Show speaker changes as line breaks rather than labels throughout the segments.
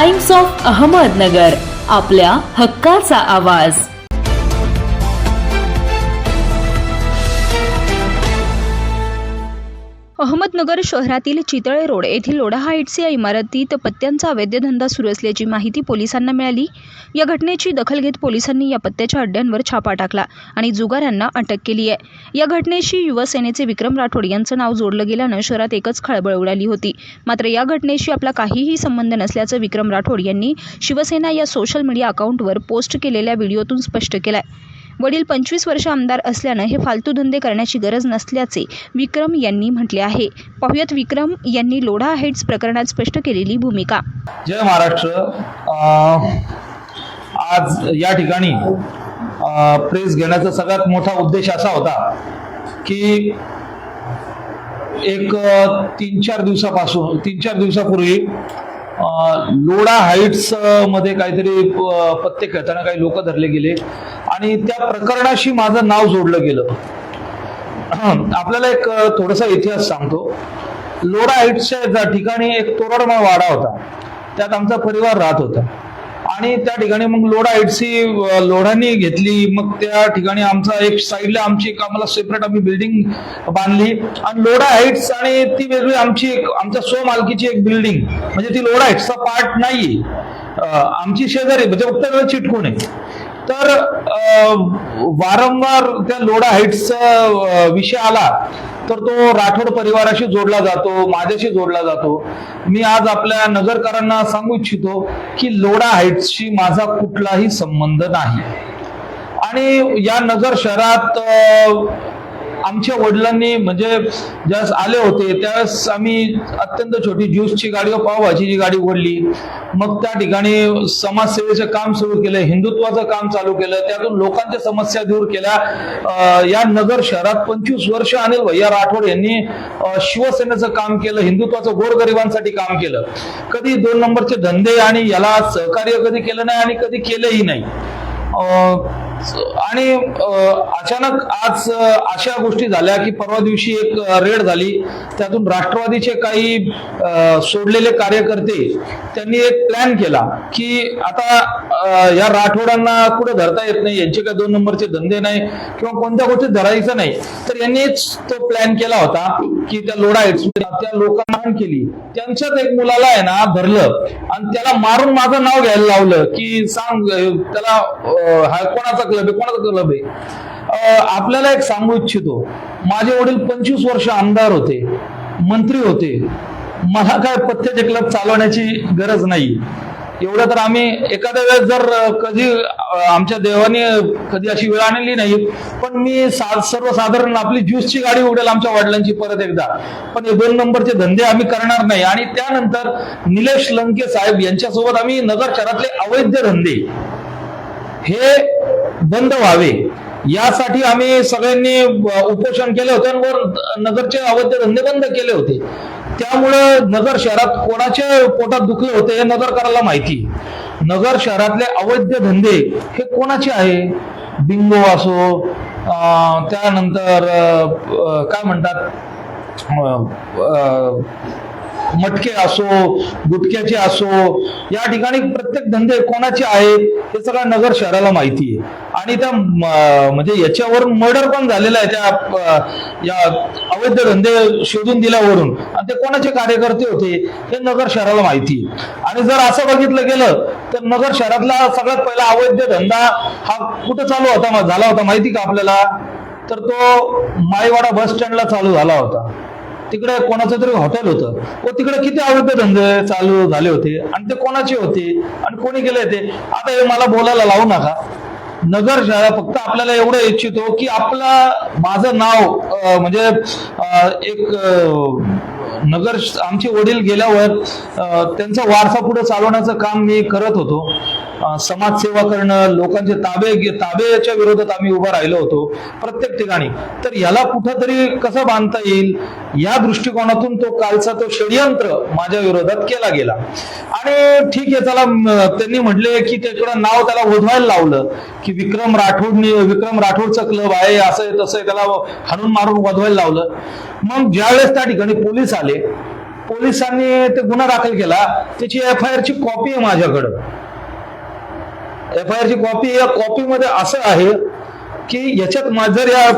Times of Ahmednagar आपल्या हक्काचा आवाज.
अहमदनगर शहरातील चितळे रोड येथील लोढा हाईट्स या इमारतीत पत्त्यांचा अवैधधंदा सुरू असल्याची माहिती पोलिसांना मिळाली. या घटनेची दखल घेत पोलिसांनी या पत्त्याच्या अड्ड्यांवर छापा टाकला आणि जुगाऱ्यांना अटक केली आहे. या घटनेशी युवासेनेचे विक्रम राठोड यांचं नाव जोडलं गेल्यानं शहरात एकच खळबळ उडाली होती. मात्र या घटनेशी आपला काहीही संबंध नसल्याचं विक्रम राठोड यांनी शिवसेना या सोशल मीडिया अकाउंटवर पोस्ट केलेल्या व्हिडिओतून स्पष्ट केलं आहे वडील पंचवीस वर्ष आमदार असल्यानं हे फालतू धंदे करण्याची गरज नसल्याचे विक्रम यांनी म्हटले आहे. पाहुयात विक्रम यांनी लोढा हेड्स प्रकरणात स्पष्ट केलेली भूमिका.
जय महाराष्ट्र. आज या ठिकाणी प्रेस घेण्याचा सगळ्यात मोठा उद्देश असा होता की एक तीन चार दिवसापासून तीन चार दिवसापूर्वी लोडा लोढा हाईट्समध्ये काहीतरी पत्ते खेळताना काही लोक धरले गेले. आणि त्या प्रकरणाशी माझं नाव जोडलं गेलं. आपल्याला एक थोडासा इतिहास सांगतो. लोडा हाईट्सच्या ठिकाणी एक तोरडमा वाडा होता त्यात आमचा परिवार राहत होता. आणि त्या ठिकाणी मग लोढा हाईट्सची लोढांनी घेतली मग त्या ठिकाणी आमचा एक साईडला आमची एक आम्हाला सेपरेट आम्ही बिल्डिंग बांधली. आणि लोढा हाईट्स आणि ती वेगळी आमची एक आमच्या स्वमालकीची एक बिल्डिंग म्हणजे ती लोढा हाईट्सचा पार्ट नाहीये आमची शेजारी म्हणजे फक्त चिटकून आहे. तर वारंवार त्या लोढा हाईट्सचा विषय आला तर तो राठोड परिवाराशी जोडला जातो माझ्याशी जोडला जातो. मी आज आपल्या नगरकरांना सांगू इच्छितो की लोढा हाईट्सशी माझा कुठलाही संबंध नाही. आणि या नगर शहरात आमच्या वडिलांनी म्हणजे ज्यावेळेस आले होते त्यावेळेस आम्ही अत्यंत छोटी ज्यूसची गाडी व पावभाजीची गाडी उघडली मग त्या ठिकाणी समाजसेवेचं काम सुरू केलं हिंदुत्वाचं काम चालू केलं. त्यातून लोकांच्या समस्या दूर केल्या. या नगर शहरात पंचवीस वर्ष अनिल भैया राठोड यांनी शिवसेनेचं काम केलं हिंदुत्वाचं गोरगरिबांसाठी काम केलं. कधी दोन नंबरचे धंदे आणि याला सहकार्य कधी केलं नाही आणि कधी केलंही नाही. आणि अचानक आज अशा गोष्टी झाल्या की परवा दिवशी एक रेड झाली. त्यातून राष्ट्रवादीचे काही सोडलेले कार्यकर्ते त्यांनी एक प्लॅन केला की आता या राठोडांना कुठे धरता येत नाही यांचे काही दोन नंबरचे धंदे नाही किंवा कोणत्या गोष्टीत धरायचं नाही. तर यांनीच तो प्लॅन केला होता की त्या लोढा म्हणजे त्या लोकांना केली. त्यांच्याच एक मुलाला आहे ना धरलं आणि त्याला मारून माझं नाव घ्यायला लावलं की सांग त्याला हा कोणाचा क्लब आहे कोणाचा क्लब आहे आपल्याला एक सांगू इच्छितो. माझे वडील पंचवीस वर्ष आमदार होते मंत्री होते. मला काय पथ्याचे क्लब चालवण्याची गरज नाही. एवढं तर आम्ही एखाद्या वेळेस जर कधी आमच्या देवाने कधी अशी वेळ आणली नाही पण मी सा- सर्वसाधारण आपली ज्यूसची गाडी उडेल आमच्या वडिलांची परत एकदा. पण हे दोन नंबरचे धंदे आम्ही करणार नाही. आणि त्यानंतर निलेश लंके साहेब यांच्यासोबत आम्ही नगर शहरातले अवैध धंदे. हे बंद व्हावे. यासाठी आम्ही सगळ्यांनी उपोषण केले होते आणि वर नगरचे अवैध धंदे बंद केले होते. त्यामुळं नगर शहरात कोणाच्या पोटात दुखले होते हे नगरकराला माहिती. नगर शहरातले अवैध धंदे हे कोणाचे आहे? बिंगो असो त्यानंतर काय म्हणतात? मटके असो गुटख्याचे असो या ठिकाणी प्रत्येक धंदे कोणाचे आहेत हे सगळं नगर शहराला माहिती आहे. आणि त्या म्हणजे याच्यावरून मर्डर पण झालेलं आहे त्या या अवैध धंदे शोधून दिल्यावरून. आणि ते कोणाचे कार्यकर्ते होते हे नगर शहराला माहिती आहे. आणि जर असं बघितलं गेलं तर नगर शहरातला सगळ्यात पहिला अवैध धंदा हा कुठं चालू होता झाला होता माहिती का आपल्याला? तर तो माईवाडा बस स्टँडला चालू झाला होता. तिकडे कोणाचं तरी हॉटेल होतं. व तिकडे किती अवैध धंदे चालू झाले होते आणि ते कोणाचे होते आणि कोणी गेले ते? आता हे मला बोलायला लावू नका. नगर शाळा फक्त आपल्याला एवढं इच्छितो की आपला माझं नाव म्हणजे एक नगर आमचे वडील गेल्यावर त्यांचा वारसा पुढे चालवण्याचं काम मी करत होतो. समाजसेवा करणं लोकांचे ताबे घे- ताबेच्या विरोधात आम्ही उभा राहिलो होतो प्रत्येक ठिकाणी. तर याला कुठंतरी कसं बांधता येईल? या दृष्टिकोनातून तो कालचा तो षडयंत्र माझ्या विरोधात केला गेला. आणि ठीक आहे त्याला त्यांनी म्हटले की त्याच्याकडं नाव त्याला ओढवायला लावलं की विक्रम राठोडने विक्रम राठोडचा क्लब आहे असं आहे तसं आहे त्याला हाणून मारून वधवायला लावलं. मग ज्यावेळेस त्या ठिकाणी पोलीस आले पोलिसांनी ते गुन्हा दाखल केला त्याची एफ आय ची कॉपी आहे माझ्याकडं. एफ आय ची कॉपी या कॉपीमध्ये असं आहे की याच्यात मा- जर या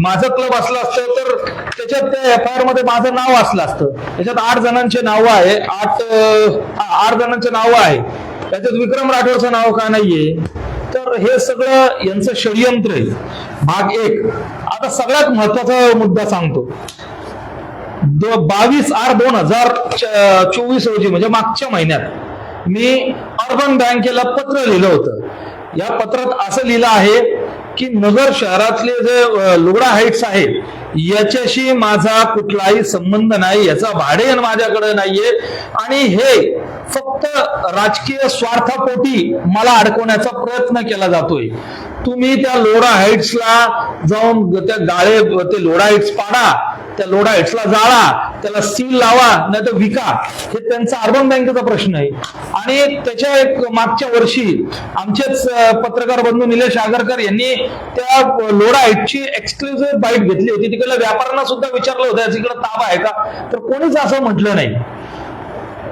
माझं क्लब असलं असतं तर त्याच्यात त्या एफ आय आरमध्ये माझं नाव असलं असतं. याच्यात आठ जणांचे नाव आहे. आठ आठ जणांचे नाव आहे. त्याच्यात विक्रम राठोडचं नाव का नाहीये? तर हे सगळं यांचं षडयंत्र आहे. भाग एक. आता सगळ्यात महत्त्वाचा मुद्दा सांगतो. बावीस आठ दोन हजार चोवीस रोजी म्हणजे मागच्या महिन्यात मी अर्बन बँकेला पत्र लिहिलं होतं. या पत्रात असं लिहिलं आहे की नगर शहरातले जे लुगडा हाईट्स आहेत याच्याशी माझा कुठलाही संबंध नाही याचा भाडे माझ्याकडे नाहीये. आणि हे फक्त राजकीय स्वार्थापोटी मला अडकवण्याचा प्रयत्न केला जातोय. तुम्ही त्या लोडा हाईट्सला जाऊन त्या गाळे ते लोढा हाईट्स पाडा. त्या लोढा हाईट्सला जाळा त्याला सील लावा नाही तर विका. हे त्यांचा अर्बन बँकेचा प्रश्न आहे. आणि त्याच्या एक मागच्या वर्षी आमचेच पत्रकार बंधू निलेश आगरकर यांनी त्या लोढा हाईटची एक्सक्लुझिव्ह बाईट घेतली होती. तिकडल्या व्यापाऱ्यांना सुद्धा विचारलं होतं तिकडे ताबा आहे का? तर कोणीच असं म्हटलं नाही.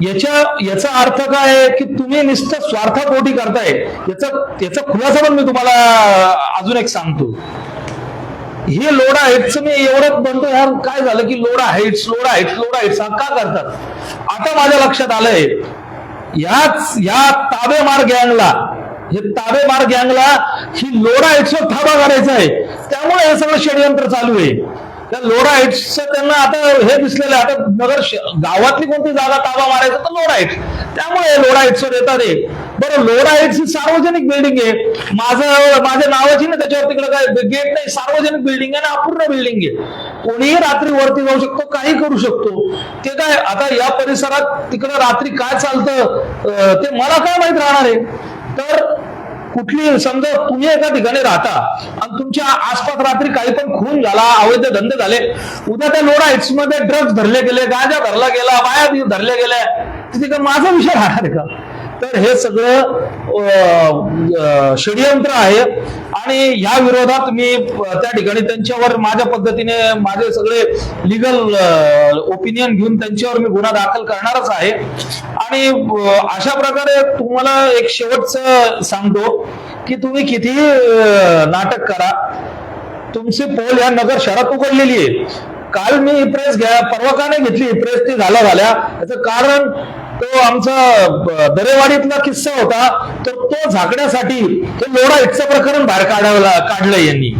याच्या याचा अर्थ काय आहे की तुम्ही नुसतं स्वार्थापोटी करताय. याचा याचा खुलासा पण मी तुम्हाला अजून एक सांगतो. हे लोडा हाईट्स मी एवढंच म्हणतो यार काय झालं की Lodha heights Lodha heights Lodha heights हा का करतात? आता माझ्या लक्षात आलंय याच या ताबेमार गँगला हे ताबेमार गँगला ही लोडा हाईट्सवर थाबा करायचा आहे. त्यामुळे हे सगळं षडयंत्र चालू आहे. त्या लोडा हाईट्स त्यांना आता हे दिसलेलं आहे आता नगर श- गावातली कोणती जागा ताबा मारायचा तर लोडा हाईट्स त्यामुळे लोडा हाईट्सवर येतात बरं लोरा एड्स ही सार्वजनिक बिल्डिंग आहे. माझं माझ्या नावाची ना त्याच्यावर तिकडे काय गेट नाही सार्वजनिक बिल्डिंग आहे ना अपूर्ण बिल्डिंग आहे. कोणीही रात्री वरती जाऊ शकतो काही करू शकतो. ते काय आता या परिसरात तिकडे रात्री काय चालतं ते मला काय माहीत राहणार आहे. तर कुठली समजा तुम्ही एका ठिकाणी राहता आणि तुमच्या आसपास रात्री काही पण खून झाला अवैध धंदे झाले उद्या त्या लोडा हिट्समध्ये ड्रग्ज धरले गेले गाजा धरला गेला बाया धरल्या गेल्या तिथे माझा विषय राहणार आहे का? तर हे सगळं षडयंत्र आहे. आणि या विरोधात मी त्या ठिकाणी त्यांच्यावर माझ्या पद्धतीने माझे सगळे लिगल ओपिनियन घेऊन त्यांच्यावर मी गुन्हा दाखल करणारच आहे. आणि अशा प्रकारे तुम्हाला एक शेवटचं सांगतो की तुम्ही किती नाटक करा. तुमची पोल या नगर शहरात उघडलेली आहे. काल मी ही प्रेस घ्या परवा का नाही घेतली प्रेस ती झाल्या झाल्या याचं कारण तो आमचा दरेवाडीतला किस्सा होता. तर तो झाकण्यासाठी हे लोडा इटचं प्रकरण बाहेर काढावला काढलं यांनी.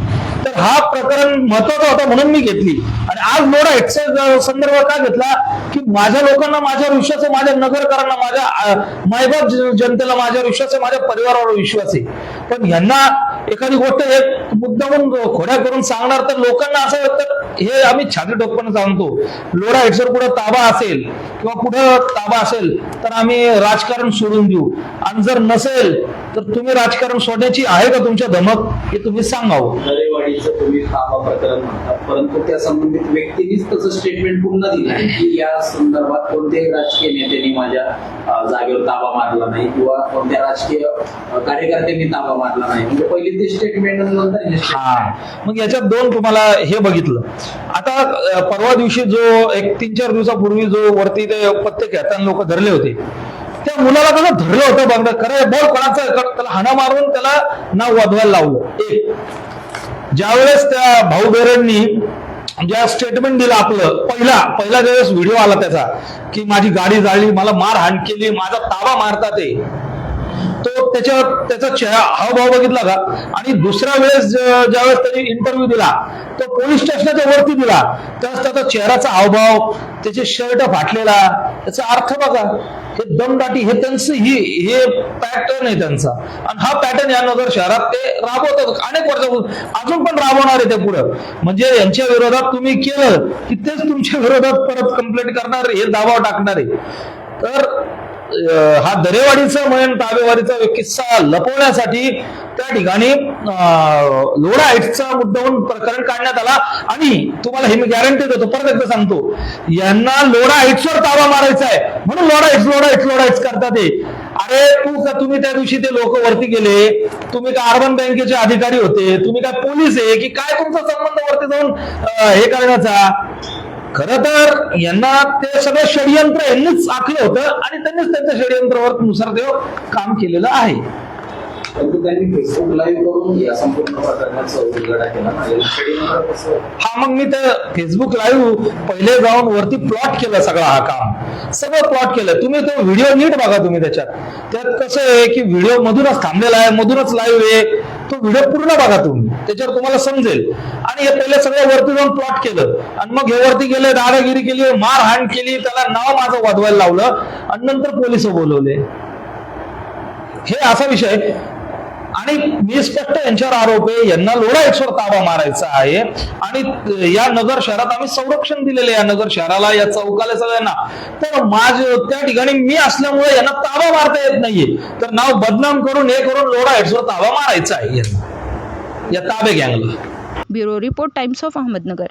तर हा प्रकरण महत्त्वाचा होता म्हणून मी घेतली. आणि आज लोडा इटचा संदर्भ का घेतला? की माझ्या लोकांना माझ्या विश्वास आहे माझ्या नगरकरांना माझ्या मायबाप जनतेला माझ्या विश्वास आहे माझ्या परिवारावर विश्वास आहे. पण यांना एखादी गोष्ट हे मुद्दामून खोड्या करून सांगणार तर लोकांना असं वाटतं हे आम्ही छाती ठोकपणे सांगतो. लोरा हेडसर कुठं ताबा असेल किंवा कुठं ताबा असेल तर आम्ही राजकारण सोडून देऊ. आणि जर नसेल तर तुम्ही राजकारण सोडण्याची आहे का तुमच्या धमक? हे तुम्ही सांगावं
नरेवाडीचं तुम्ही ताबा प्रकरण म्हणतात परंतु त्या संबंधित व्यक्तीनेच तसं स्टेटमेंट पुन्हा दिलं आहे की या संदर्भात कोणत्याही राजकीय नेत्यांनी माझ्या जागेवर ताबा मारला नाही किंवा कोणत्या राजकीय कार्यकर्त्यांनी ताबा मारला नाही. म्हणजे पहिली ते स्टेटमेंट नंतर हे
मग याच्यात दोन तुम्हाला हे बघितलं. आता परवा दिवशी जो एक तीन चार दिवसापूर्वी जो वरती ते पत्ते खेळताना लोक धरले होते. त्या मुलाला कसं धरलं होतं बघ खरं बोल कोणाचं त्याला हाणं मारून त्याला नाव वाजवायला लावलं. एक. ज्यावेळेस त्या भाऊ बेरडनी ज्या स्टेटमेंट दिलं आपलं पहिला पहिला ज्यावेळेस व्हिडिओ आला त्याचा की माझी गाडी जाळली मला मारहाण केली माझा ताबा मारतात ते. त्याच्यावर त्याचा चेहरा हावभाव बघितला का आणि दुसऱ्या वेळेस ज्यावेळेस त्यांनी इंटरव्ह्यू दिला तो पोलीस स्टेशनच्या वरती दिला. त्यावेळेस त्याचा चेहराचा हावभाव त्याचे शर्ट फाटलेला त्याचा अर्थ बघा हे दमदाटी हे त्यांचं ही हे पॅटर्न आहे त्यांचा. आणि हा पॅटर्न या नगर शहरात ते राबवतात. अनेक वर्षापासून अजून पण राबवणार आहे ते पुढं. म्हणजे यांच्या विरोधात तुम्ही केलं की तेच तुमच्या विरोधात परत कंप्लेंट करणार हे दाबाव टाकणार आहे. तर हा दरेवाडीचा म्हणून ताबेवारीचा किस्सा लपवण्यासाठी त्या ठिकाणी लोडा लोढा हाईट्सचा मुद्दाहून प्रकरण काढण्यात आला. आणि तुम्हाला हे मी गॅरंटी देतो परत एकदा सांगतो यांना लोढा हाईट्सवर ताबा मारायचा आहे. म्हणून Lodha heights Lodha heights Lodha heights करतात ते अरे तू का तुम्ही त्या दिवशी ते लोक वरती गेले? तुम्ही काय अर्बन बँकेचे अधिकारी होते? तुम्ही काय पोलीस आहे? की काय तुमचा संबंध वरती जाऊन हे करण्याचा? खर तर यांना ते सगळं षडयंत्र यांनीच आखलं होतं आणि त्यांनीच त्यांच्या षडयंत्रावर नुसार ते काम केलेलं आहे.
कसं
हा मग मी तर फेसबुक लाईव्ह पहिले जाऊन वरती प्लॉट केलं सगळं हा काम. सगळं प्लॉट केलं. तुम्ही तो व्हिडिओ नीट बघा तुम्ही त्याच्यात. त्यात कसं आहे की व्हिडिओ मधूनच थांबलेला आहे मधूनच लाईव्ह आहे. तो व्हिडिओ पूर्ण बघा तुम्ही त्याच्यावर तुम्हाला समजेल. आणि हे पहिले सगळं वरती जाऊन प्लॉट केलं. आणि मग हे वरती गेले दादागिरी केली मारहाण केली त्याला नाव माझं वाजवायला लावलं. आणि नंतर पोलीस बोलवले. हे असा विषय आणि मी स्पष्ट यांच्यावर आरोप आहे यांना लोढा ताबा मारायचा आहे. आणि या नगर शहरात आम्ही संरक्षण दिलेले या नगर शहराला या चौकाला सगळ्यांना. तर माझ त्या ठिकाणी मी असल्यामुळे यांना ताबा मारता येत नाहीये. तर नाव बदनाम करून हे करून लोढा ताबा मारायचा आहे यांना. या ताबे गँगला.
Bureau report Times of Ahmednagar.